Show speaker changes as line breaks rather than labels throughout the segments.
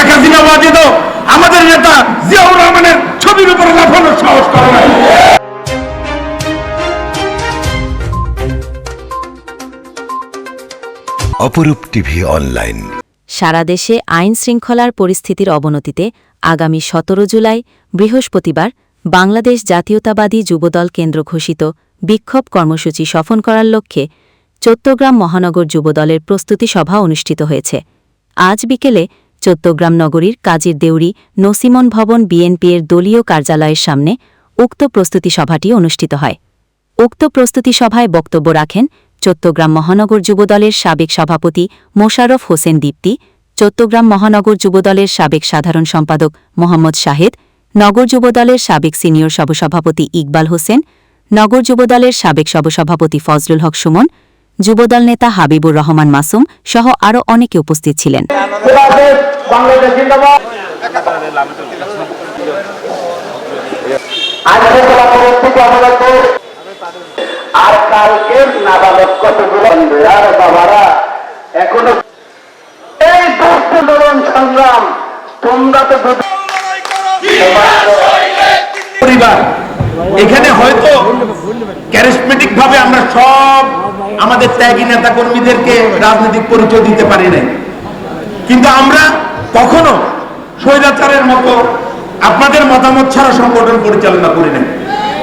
শেখ হাসিনা বাজিদ। আমাদের নেতা জিয়াউর রহমানের ছবির উপরে লাফানোর সাহস করে নাই।
অপরূপ টিভি অনলাইন।
সারা দেশে আইন শৃঙ্খলার পরিস্থিতির অবনতিতে আগামী সতেরো জুলাই বৃহস্পতিবার বাংলাদেশ জাতীয়তাবাদী যুবদল কেন্দ্র ঘোষিত বিক্ষোভ কর্মসূচি সফল করার লক্ষ্যে চট্টগ্রাম মহানগর যুবদলের প্রস্তুতি সভা অনুষ্ঠিত হয়েছে। আজ বিকেলে চট্টগ্রাম নগরীর কাজীর দেউরি নসিমন ভবন বিএনপির দলীয় কার্যালয়ের সামনে উক্ত প্রস্তুতি সভাটি অনুষ্ঠিত হয়। উক্ত প্রস্তুতি সভায় বক্তব্য রাখেন চট্টগ্রাম মহানগর যুবদলের সাবেক সভাপতি মোশাররফ হোসেন দীপ্তি চট্টগ্রাম মহানগর যুবদলের সাবেক সাধারণ সম্পাদক মোহাম্মদ শাহেদ, নগর যুবদলের সাবেক সিনিয়র সহসভাপতি ইকবাল হোসেন, নগর যুবদলের সাবেক সহসভাপতি ফজলুল হক সুমন যুবদল নেতা হাবিবুর রহমান মাসুম সহ আরও অনেকে উপস্থিত ছিলেন।
পরিবার, এখানে হয়তো ক্যারিসমেটিক ভাবে আমরা সব আমাদের ত্যাগী নেতা কর্মীদেরকে রাজনৈতিক পরিচয় দিতে পারি নাই। কিন্তু আমরা কখনো স্বৈরাচারের মতো আপনাদের মতামত ছাড়া সংগঠন পরিচালনা করি নাই।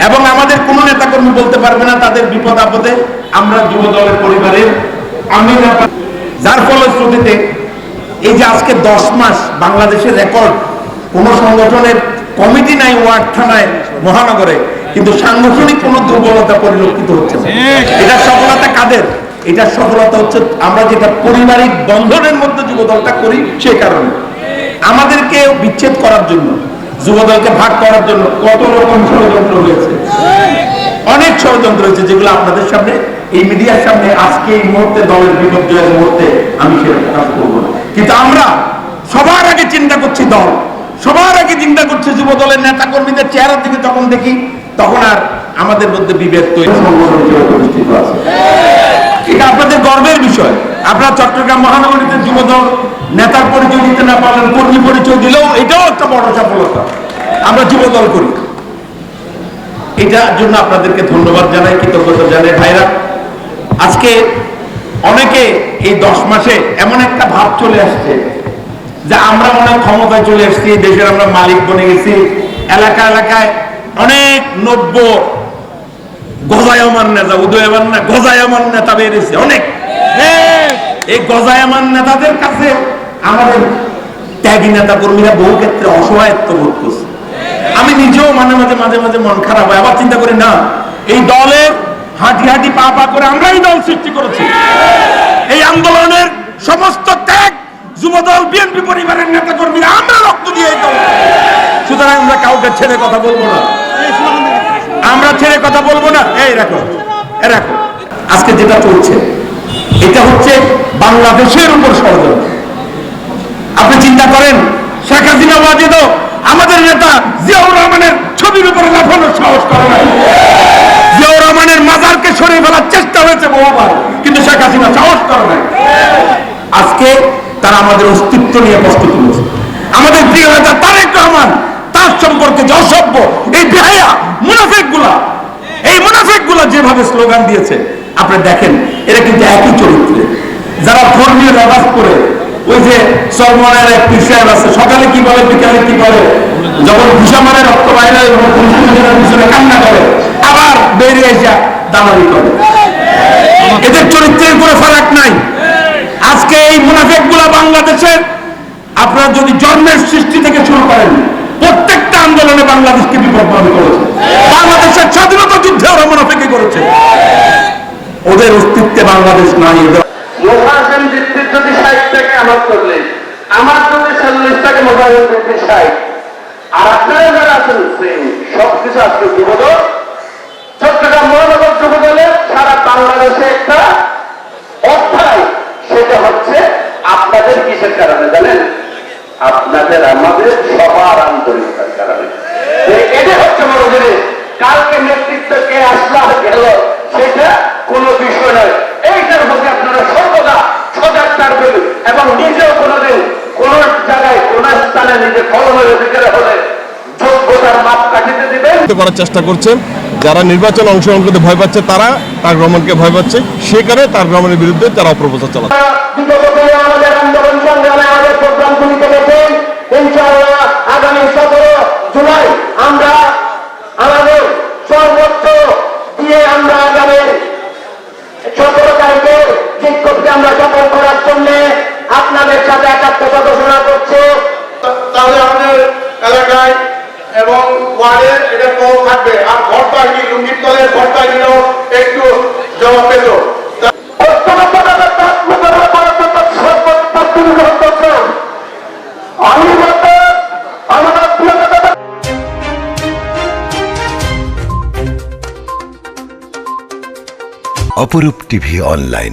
এবং আমাদের কোনো নেতাকর্মী বলতে পারবে না তাদের বিপদ আপদে আমরা যুব দলের পরিবারের আমি যার ফলশ্রুতিতে এই যে আজকে দশ মাস বাংলাদেশের রেকর্ড, কোন সংগঠনের কমিটি নাই ওয়ার্ড থানায়, মহানগরে কিন্তু সাংগঠনিক কোনো দুর্বলতা পরিলক্ষিত হচ্ছে না। এটা সফলতা কাদের? এটা সফলতা হচ্ছে আমরা যেটা পারিবারিক বন্ধনের মধ্যে যুবদলটা করি সেই কারণে। আমাদেরকে বিচ্ছেদ করার জন্য যুবদলকে ভাগ করার জন্য কত রকম ষড়যন্ত্র হয়েছে। অনেক ষড়যন্ত্র হয়েছে যেগুলো আপনাদের সামনে এই মিডিয়ার সামনে আজকে এই মুহূর্তে দলের বিপর্যয়ের মুহূর্তে আমি সেটা প্রকাশ করব না। কিন্তু আমরা সবার আগে চিন্তা করছি দল সবার আগে চিন্তা করছে যুব দলের নেতা কর্মীদের চেহারার দিকে তখন দেখি তখন আর আমাদের মধ্যে বিভেদ তৈরি এটা আপনাদের গর্বের বিষয়। আপনারা চট্টগ্রাম মহানগরীতে যুবদল নেতার পরিচয় দিতে না পারলেন, কর্মী পরিচয় দিলেও এটাও একটা বড় সফলতা। আমরা যুবদল করি। এটার জন্য আপনাদেরকে ধন্যবাদ জানাই, কৃতজ্ঞতা জানাই। ভাইরা, আজকে অনেকে এই দশ মাসে এমন একটা ভাব চলে আসছে যে আমরা হয় ক্ষমতায় চলে আসছি দেশের আমরা মালিক বনে গেছি, এলাকা এলাকায় অনেক নব্য গজায়মান নেতা উদয়মান না গজায়মান নেতা বেরিয়েছে অনেক। এই গজায়মান নেতাদের কাছে আমাদের ত্যাগী নেতা কর্মীরা বহু ক্ষেত্রে অসহায়ত্ব বোধ করছে। আমি নিজেও মাঝে মাঝে মাঝে মাঝে মন খারাপ হয় আবার চিন্তা করি না এই দলের হাঁটি হাঁটি পা পা করে আমরাই দল সৃষ্টি করেছি। এই আন্দোলনের সমস্ত ত্যাগ যুবদল বিএনপি পরিবারের নেতা কর্মীরা আমরা রক্ত দিয়ে এই দল। সুতরাং আমরা কাউকে ছেড়ে কথা বলব না। ছেড়ে কথা বলব না? এই রাখো রাখো আজকে যেটা চলছে, এটা হচ্ছে বাংলাদেশের উপর ষড়যন্ত্র। আপনি চিন্তা করেন, শেখ হাসিনা বাজিদ আমাদের নেতা জিয়াউর রহমানের ছবির উপরে লাফানোর সাহস করে নাই। জিয়াউর রহমানের মাজারকে সরিয়ে ফেলার চেষ্টা হয়েছে বহুবার, কিন্তু শেখ হাসিনা সাহস করে নাই। আজকে তারা আমাদের অস্তিত্ব নিয়ে তুলেছে আমাদের প্রিয় নেতা তারেক রহমান তার সম্পর্কে যে অসভ্য, এই বেহায়া মুনাফেকগুলা এই মুনাফেকগুলা যেভাবে স্লোগান দিয়েছে, আপনি দেখেন, এরা কিন্তু একই চরিত্রে। যারা ধর্মীয় রেবাজ করে, ওই যে সলমনের এক পীর আছে, সকালে কি বলে, বিকালে কি বলে, যখন ঘুষা রক্ত বাইরে কান্না করে, আবার বেরিয়ে এসে দামারি করে। এদের চরিত্রের কোনো ফারাক নাই। আজকে এই মুনাফেকগুলা বাংলাদেশের আপনারা যদি জন্মের সৃষ্টি থেকে শুরু করেন প্রত্যেকটা আন্দোলনে বাংলাদেশকে বিপদভাবে করেছে। বাংলাদেশের স্বাধীনতা যুদ্ধে ওরা মুনাফেকি করেছে। ওদের অস্তিত্বে বাংলাদেশ নাই
অধ্যায়, সেটা হচ্ছে আপনাদের কিসের কারণে জানেন? আপনাদের, আমাদের সবার আন্তরিকতার কারণে এ- এটা হচ্ছে বড় জিনিস কালকে আসলা, গেল। সেটা বিষয় নয়। এইটার আপনারা সর্বদা সজাগ থাকবেন এবং নিজেও কোনোদিন কোন জায়গায়, কোন স্থানে নিজে কলমের হলে যোগ্যতার মাপ কাটিতে দিবেন।
করার চেষ্টা করছেন যারা নির্বাচন অংশগ্রহণ করতে ভয় পাচ্ছে, তারা তার রহমানকে ভয় পাচ্ছে। সে কারণে তার রহমানের বিরুদ্ধে তারা অপপ্রচার চালাচ্ছে।
দিয়ে আমরা আগামী সতেরো তারিখে বিক্ষোভকে আমরা সফল করার জন্য আপনাদের সাথে একাত্মতা ঘোষণা করছে।
তাহলে আমাদের এলাকায় এবং ওয়ার্ডে এটা কম থাকবে। আর ঘর বাহিনী লুঙ্গির তলের ঘর বাহিনীও একটু জবাব পেল।
অপরূপ টিভি অনলাইন।